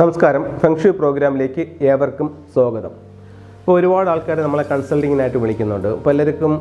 നമസ്കാരം. ഫെങ്ഷു പ്രോഗ്രാമിലേക്ക് ഏവർക്കും സ്വാഗതം. ഇപ്പോൾ ഒരുപാട് ആൾക്കാർ നമ്മളെ കൺസൾട്ടിങ്ങിനായിട്ട് വിളിക്കുന്നുണ്ട്. പലർക്കും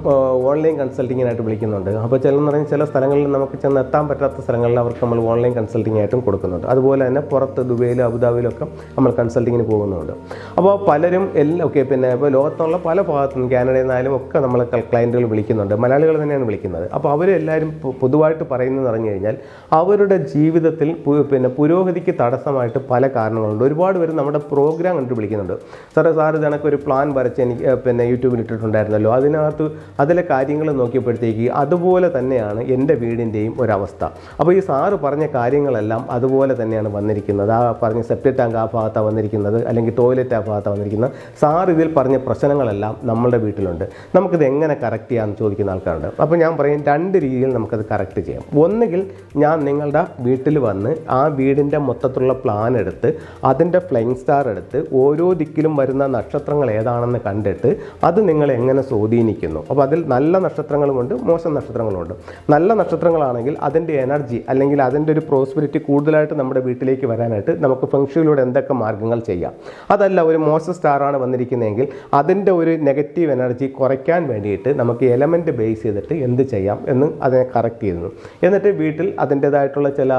ഓൺലൈൻ കൺസൾട്ടിങ്ങിനായിട്ട് വിളിക്കുന്നുണ്ട്. അപ്പോൾ ചിലന്ന് പറഞ്ഞാൽ ചില സ്ഥലങ്ങളിൽ നമുക്ക് ചെന്ന് എത്താൻ പറ്റാത്ത സ്ഥലങ്ങളിൽ അവർക്ക് നമ്മൾ ഓൺലൈൻ കൺസൾട്ടിംഗ് ആയിട്ടും കൊടുക്കുന്നുണ്ട്. അതുപോലെ തന്നെ പുറത്ത് ദുബൈയിലും അബുദാബിയിലൊക്കെ നമ്മൾ കൺസൾട്ടിങ്ങിന് പോകുന്നുണ്ട്. അപ്പോൾ പലരും എല്ലാം ഓക്കെ പിന്നെ ഇപ്പോൾ ലോകത്തുള്ള പല ഭാഗത്തും കാനഡയിൽ നിന്നായാലും ഒക്കെ നമ്മളെ ക്ലയന്റുകൾ വിളിക്കുന്നുണ്ട്. മലയാളികൾ തന്നെയാണ് വിളിക്കുന്നത്. അപ്പോൾ അവരെല്ലാവരും പൊതുവായിട്ട് പറയുന്നതെന്ന് പറഞ്ഞു കഴിഞ്ഞാൽ അവരുടെ ജീവിതത്തിൽ പിന്നെ പുരോഗതിക്ക് തടസ്സമായിട്ട് പല കാരണങ്ങളുണ്ട്. ഒരുപാട് പേര് നമ്മുടെ പ്രോഗ്രാം കണ്ടു വിളിക്കുന്നുണ്ട് സാറേ സാർ ഇത് ഒരു പ്ലാൻ വരച്ച് എനിക്ക് പിന്നെ യൂട്യൂബിൽ ഇട്ടിട്ടുണ്ടായിരുന്നല്ലോ. അതിനകത്ത് അതിലെ കാര്യങ്ങൾ നോക്കിയപ്പോഴത്തേക്ക് അതുപോലെ തന്നെയാണ് എന്റെ വീടിന്റെയും ഒരവസ്ഥ. അപ്പോൾ ഈ സാറ് പറഞ്ഞ കാര്യങ്ങളെല്ലാം അതുപോലെ തന്നെയാണ് വന്നിരിക്കുന്നത്. ആ പറഞ്ഞ സെപ്റ്റിക് ടാങ്ക് ആ ഭാഗത്താണ് വന്നിരിക്കുന്നത് അല്ലെങ്കിൽ ടോയ്ലറ്റ് ആ ഭാഗത്താണ് വന്നിരിക്കുന്നത്. സാർ ഇതിൽ പറഞ്ഞ പ്രശ്നങ്ങളെല്ലാം നമ്മളുടെ വീട്ടിലുണ്ട്. നമുക്കിത് എങ്ങനെ കറക്റ്റ് ചെയ്യാമെന്ന് ചോദിക്കുന്ന ആൾക്കാരുണ്ട്. അപ്പോൾ ഞാൻ പറയും രണ്ട് രീതിയിൽ നമുക്കത് കറക്റ്റ് ചെയ്യാം. ഒന്നുകിൽ ഞാൻ നിങ്ങളുടെ വീട്ടിൽ വന്ന് ആ വീടിന്റെ മൊത്തത്തിലുള്ള പ്ലാൻ എടുത്ത് അതിന്റെ ഫ്ലൈങ് സ്റ്റാർ എടുത്ത് ഓരോ ദിക്കിലും വരുന്ന നക്ഷത്രങ്ങൾ ഏതാണെന്ന് കണ്ടിട്ട് അത് നിങ്ങൾ എങ്ങനെ സ്വാധീനിക്കുന്നു? അപ്പോൾ അതിൽ നല്ല നക്ഷത്രങ്ങളുമുണ്ട് മോശം നക്ഷത്രങ്ങളുമുണ്ട്. നല്ല നക്ഷത്രങ്ങളാണെങ്കിൽ അതിന്റെ എനർജി അല്ലെങ്കിൽ അതിന്റെ ഒരു പ്രോസ്പെരിറ്റി കൂടുതലായിട്ട് നമ്മുടെ വീട്ടിലേക്ക് വരാനായിട്ട് നമുക്ക് ഫംഗ്ഷനിലൂടെ എന്തൊക്കെ മാർഗങ്ങൾ ചെയ്യാം? അതല്ല ഒരു മോശം സ്റ്റാറാണ് വന്നിരിക്കുന്നതെങ്കിൽ അതിന്റെ ഒരു നെഗറ്റീവ് എനർജി കുറയ്ക്കാൻ വേണ്ടിയിട്ട് നമുക്ക് എലമെന്റ് ബേസ് ചെയ്തിട്ട് എന്ത് ചെയ്യാം എന്ന് അതിനെ കറക്റ്റ് ചെയ്യുന്നു. എന്നിട്ട് വീട്ടിൽ അതിന്റേതായിട്ടുള്ള ചില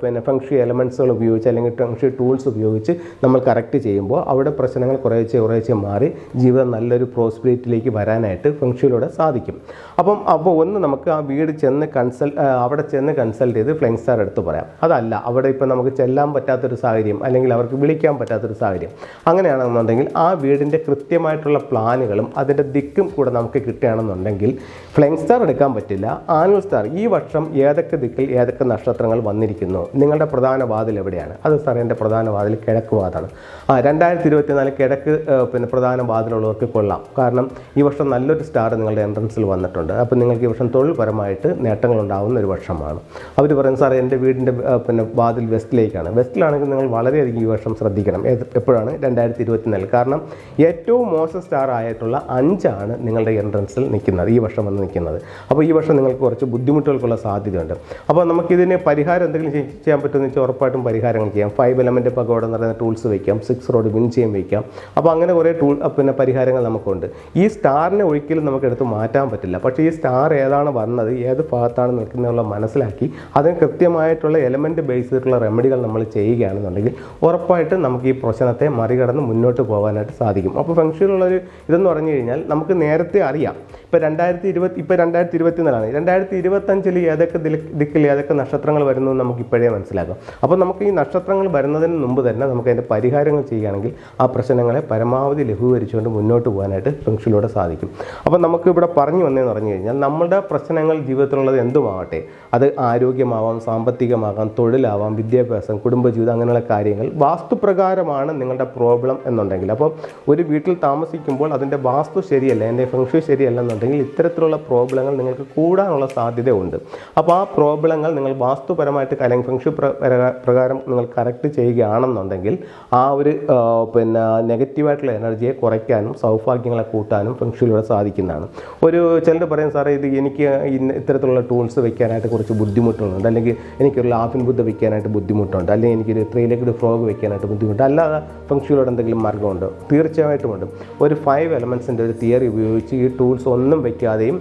പിന്നെ ഫംഗ്ഷി എലമെന്റ്സുകൾ ഉപയോഗിച്ച് അല്ലെങ്കിൽ ഫംഗ്ഷി ടൂൾസ് ഉപയോഗിച്ച് നമ്മൾ കറക്റ്റ് ചെയ്യുമ്പോൾ അവിടെ പ്രശ്നങ്ങൾ കുറേശ്ശെ കുറേശ്ശെ മാറി ജീവിതം നല്ലൊരു പ്രോസ്പിരിറ്റിയിലേക്ക് വരാനായിട്ട് ഫംഗ്ഷനിലൂടെ സാധിക്കും. അപ്പം അപ്പോൾ ഒന്ന് നമുക്ക് ആ വീട് ചെന്ന് കൺസൾട്ട് അവിടെ ചെന്ന് കൺസൾട്ട് ചെയ്ത് ഫ്ലെങ് സ്റ്റാർ എടുത്ത് പറയാം. അതല്ല അവിടെ ഇപ്പം നമുക്ക് ചെല്ലാൻ പറ്റാത്തൊരു സാഹചര്യം അല്ലെങ്കിൽ അവർക്ക് വിളിക്കാൻ പറ്റാത്തൊരു സാഹചര്യം അങ്ങനെയാണെന്നുണ്ടെങ്കിൽ ആ വീടിന്റെ കൃത്യമായിട്ടുള്ള പ്ലാനുകളും അതിന്റെ ദിക്കും കൂടെ നമുക്ക് കിട്ടുകയാണെന്നുണ്ടെങ്കിൽ ഫ്ലെങ് സ്റ്റാർ എടുക്കാൻ പറ്റില്ല. ആനുവൽ സ്റ്റാർ ഈ വർഷം ഏതൊക്കെ ദിക്കിൽ ഏതൊക്കെ നക്ഷത്രങ്ങൾ വന്നിരിക്കുന്നു? നിങ്ങളുടെ പ്രധാന വാതിൽ എവിടെയാണ്? അത് സാർ എന്റെ പ്രധാന വാതിൽ കിഴക്ക് വാതാണ്. ആ രണ്ടായിരത്തി ഇരുപത്തിനാല് കിഴക്ക് പിന്നെ പ്രധാന വാതിലുള്ളവർക്ക് കൊള്ളാം. കാരണം ഈ വർഷം നല്ലൊരു സ്റ്റാർ നിങ്ങളുടെ എൻട്രൻസിൽ വന്നിട്ടുണ്ട്. അപ്പോൾ നിങ്ങൾക്ക് ഈ വർഷം തൊഴിൽപരമായിട്ട് നേട്ടങ്ങൾ ഉണ്ടാകുന്ന ഒരു വർഷമാണ്. അവർ പറയും സാർ എന്റെ വീടിന്റെ പിന്നെ വാതിൽ വെസ്റ്റിലേക്കാണ്. വെസ്റ്റിലാണെങ്കിൽ നിങ്ങൾ വളരെയധികം ഈ വർഷം ശ്രദ്ധിക്കണം. എപ്പോഴാണ്? രണ്ടായിരത്തി ഇരുപത്തിനാല് കാരണം ഏറ്റവും മോശം സ്റ്റാർ ആയിട്ടുള്ള അഞ്ചാണ് നിങ്ങളുടെ എൻട്രൻസിൽ നിൽക്കുന്നത് ഈ വർഷം വന്ന് നിൽക്കുന്നത്. അപ്പോൾ ഈ വർഷം നിങ്ങൾക്ക് കുറച്ച് ബുദ്ധിമുട്ടുകൾക്കുള്ള സാധ്യതയുണ്ട്. അപ്പോൾ നമുക്കിതിന് പരിഹാരം എന്തെങ്കിലും ചെയ്യാൻ പറ്റുമെന്ന് വെച്ചാൽ ഉറപ്പായിട്ടും പരിഹാരങ്ങൾ ചെയ്യാം. ഫൈവ് എലമെന്റ് പകോട എന്ന് പറയുന്ന ടൂൾസ് വയ്ക്കാം സിക്സ് റോഡ് വിൻ ചെയ്യാൻ വയ്ക്കാം അപ്പോൾ അങ്ങനെ കുറേ ടൂൾ പിന്നെ പരിഹാരങ്ങൾ നമുക്കുണ്ട്. ഈ സ്റ്റാറിനെ ഒരിക്കലും നമുക്ക് എടുത്ത് മാറ്റാൻ പറ്റില്ല. പക്ഷേ ഈ സ്റ്റാർ ഏതാണ് വന്നത് ഏത് ഭാഗത്താണ് നിൽക്കുന്നതെന്നുള്ള മനസ്സിലാക്കി അതിന് കൃത്യമായിട്ടുള്ള എലമെന്റ് ബേസ് ചെയ്തിട്ടുള്ള റെമഡികൾ നമ്മൾ ചെയ്യുകയാണെന്നുണ്ടെങ്കിൽ ഉറപ്പായിട്ടും നമുക്ക് ഈ പ്രശ്നത്തെ മറികടന്ന് മുന്നോട്ട് പോകാനായിട്ട് സാധിക്കും. അപ്പോൾ ഫംഗ്ഷനുള്ളൊരു ഇതെന്ന് പറഞ്ഞു കഴിഞ്ഞാൽ നമുക്ക് നേരത്തെ അറിയാം. ഇപ്പോൾ രണ്ടായിരത്തി ഇരുപത്തി ഇപ്പോൾ രണ്ടായിരത്തി ഇരുപത്തിനാലാണ് രണ്ടായിരത്തി ഇരുപത്തഞ്ചിൽ ഏതൊക്കെ ദിക്കിൽ ഏതൊക്കെ നക്ഷത്രങ്ങൾ വരുന്നു നമുക്ക് ഇപ്പോഴേ മനസ്സിലാക്കാം. അപ്പോൾ നമുക്ക് ഈ നക്ഷത്രങ്ങൾ വരുന്നതിന് മുമ്പ് തന്നെ നമുക്ക് അതിന്റെ പരിഹാരങ്ങൾ ചെയ്യുകയാണെങ്കിൽ ആ പ്രശ്നങ്ങളെ പരമാവധി ലഘൂകരിച്ചുകൊണ്ട് മുന്നോട്ട് പോകാനായിട്ട് ഫംഗ്ഷനിലൂടെ സാധിക്കും. അപ്പോൾ നമുക്ക് ഇവിടെ പറഞ്ഞു വന്നതെന്ന് പറഞ്ഞു കഴിഞ്ഞാൽ നമ്മുടെ പ്രശ്നങ്ങൾ ജീവിതത്തിലുള്ളത് എന്തുമാവട്ടെ? അത് ആരോഗ്യമാവാം സാമ്പത്തികമാകാം തൊഴിലാവാം വിദ്യാഭ്യാസം കുടുംബജീവിതം അങ്ങനെയുള്ള കാര്യങ്ങൾ വാസ്തുപ്രകാരമാണ് നിങ്ങളുടെ പ്രോബ്ലം എന്നുണ്ടെങ്കിൽ. അപ്പോൾ ഒരു വീട്ടിൽ താമസിക്കുമ്പോൾ അതിന്റെ വാസ്തു ശരിയല്ല എന്റെ ഫംഗ്ഷൻ ശരിയല്ല എന്നുണ്ടെങ്കിൽ ഇത്തരത്തിലുള്ള പ്രോബ്ലങ്ങൾ നിങ്ങൾക്ക് കൂടാനുള്ള സാധ്യതയുണ്ട്. അപ്പോൾ ആ പ്രോബ്ലങ്ങൾ നിങ്ങൾ വാസ്തുപരമായിട്ട് അല്ലെങ്കിൽ ഫംഗ്ഷൻ പ്രകാരം നിങ്ങൾ കറക്റ്റ് ചെയ്യുകയാണെന്നുണ്ടെങ്കിൽ ആ ഒരു പിന്നെ നെഗറ്റീവായിട്ടുള്ള എനർജിയെ കുറയ്ക്കാനും സൗഭാഗ്യങ്ങളെ കൂട്ടാനും ഫെങ്ഷുയിലൂടെ സാധിക്കുന്നതാണ്. ഒരു ചിലർ പറയും സാറേ ഇത് എനിക്ക് ഇന്ന ഇത്തരത്തിലുള്ള ടൂൾസ് വെക്കാനായിട്ട് കുറച്ച് ബുദ്ധിമുട്ടുകളുണ്ട്. അല്ലെങ്കിൽ എനിക്കൊരു ലാഫിൻ ബുദ്ധ വെക്കാനായിട്ട് ബുദ്ധിമുട്ടുണ്ട്. അല്ലെങ്കിൽ എനിക്കൊരു ഒരു ഫ്രോഗ് വെക്കാനായിട്ട് ബുദ്ധിമുട്ടുണ്ട്. അല്ലാതെ ഫംഗ്ഷനിലൂടെ എന്തെങ്കിലും മാർഗമുണ്ടോ തീർച്ചയായിട്ടും ഉണ്ട് ഒരു ഫൈവ് എലമെൻസിന്റെ ഒരു തിയറി ഉപയോഗിച്ച് ഈ ടൂൾസ് ഒന്നും വെക്കാതെയും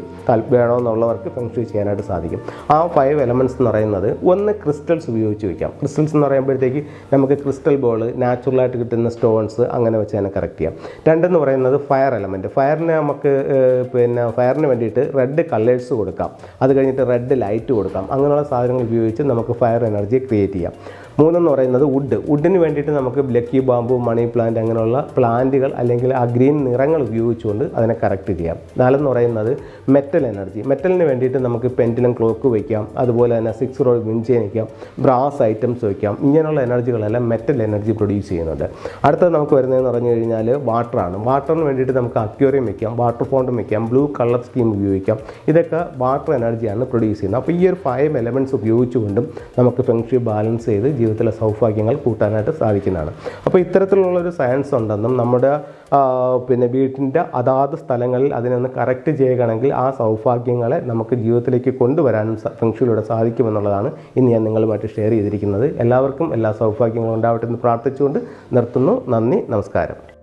വേണമെന്നുള്ളവർക്ക് ഫംഗ്ഷൻ ചെയ്യാനായിട്ട് സാധിക്കും. ആ ഫൈവ് എലമെന്റ്സ് എന്ന് പറയുന്നത് ഒന്ന് ക്രിസ്റ്റൽസ് ഉപയോഗിച്ച് വയ്ക്കാം ക്രിസ്റ്റൽസ് എന്ന് പറയുമ്പോഴത്തേക്ക് നമുക്ക് ക്രിസ്റ്റൽ ബോൾ നാച്ചുറലായിട്ട് കിട്ടുന്ന സ്റ്റോൺസ് അങ്ങനെ വെച്ച് തന്നെ കറക്റ്റ് ചെയ്യാം. രണ്ടെന്ന് പറയുന്നത് ഫയർ എലമെന്റ് ഫയറിന് നമുക്ക് പിന്നെ ഫയറിന് വേണ്ടിയിട്ട് റെഡ് കളേഴ്സ് കൊടുക്കാം. അത് കഴിഞ്ഞിട്ട് റെഡ് ലൈറ്റ് കൊടുക്കാം. അങ്ങനെയുള്ള സാധനങ്ങൾ ഉപയോഗിച്ച് നമുക്ക് ഫയർ എനർജി ക്രിയേറ്റ് ചെയ്യാം. മൂന്നെന്ന് പറയുന്നത് വുഡ് വുഡിന് വേണ്ടിയിട്ട് നമുക്ക് ബ്ലക്കി ബാമ്പു മണി പ്ലാന്റ് അങ്ങനെയുള്ള പ്ലാന്റുകൾ അല്ലെങ്കിൽ ആ ഗ്രീൻ നിറങ്ങൾ ഉപയോഗിച്ചുകൊണ്ട് അതിനെ കറക്റ്റ് ചെയ്യാം. നാലെന്ന് പറയുന്നത് മെറ്റൽ എനർജി മെറ്റലിന് വേണ്ടിയിട്ട് നമുക്ക് പെന്റിലും ക്ലോക്ക് വയ്ക്കാം അതുപോലെ തന്നെ സിക്സ് റോഡ് വിൻചെയിൻ വയ്ക്കാം ബ്രാസ് ഐറ്റംസ് വയ്ക്കാം ഇങ്ങനെയുള്ള എനർജികളെല്ലാം മെറ്റൽ എനർജി പ്രൊഡ്യൂസ് ചെയ്യുന്നുണ്ട്. അടുത്തത് നമുക്ക് വരുന്നതെന്ന് പറഞ്ഞു കഴിഞ്ഞാൽ വാട്ടറാണ്. വാട്ടറിന് വേണ്ടിയിട്ട് നമുക്ക് അക്യൂറിയം വയ്ക്കാം വാട്ടർ ഫോണ്ടും വയ്ക്കാം ബ്ലൂ കളർ സ്കീം ഉപയോഗിക്കാം. ഇതൊക്കെ വാട്ടർ എനർജിയാണ് പ്രൊഡ്യൂസ് ചെയ്യുന്നത്. അപ്പോൾ ഈ ഒരു ഫൈവ് എലമെന്റ്സ് ഉപയോഗിച്ചുകൊണ്ടും നമുക്ക് ഫെങ്ഷി ബാലൻസ് ചെയ്ത് ജീവിതത്തിലെ സൗഭാഗ്യങ്ങൾ കൂട്ടാനായിട്ട് സാധിക്കുന്നതാണ്. അപ്പോൾ ഇത്തരത്തിലുള്ള ഒരു സയൻസ് ഉണ്ടെന്നും നമ്മുടെ പിന്നെ വീട്ടിന്റെ അതാത് സ്ഥലങ്ങളിൽ അതിനൊന്ന് കറക്റ്റ് ചെയ്യുകയാണെങ്കിൽ ആ സൗഭാഗ്യങ്ങളെ നമുക്ക് ജീവിതത്തിലേക്ക് കൊണ്ടുവരാനും ഫെങ്ഷിയിലൂടെ സാധിക്കുമെന്നുള്ളതാണ് ഇന്ന് ഞാൻ നിങ്ങളുമായിട്ട് ഷെയർ ചെയ്തിരിക്കുന്നത്. എല്ലാവർക്കും എല്ലാ സൗഭാഗ്യങ്ങളും ഉണ്ടാവട്ടെ എന്ന് പ്രാർത്ഥിച്ചുകൊണ്ട് നിർത്തുന്നു. നന്ദി നമസ്കാരം.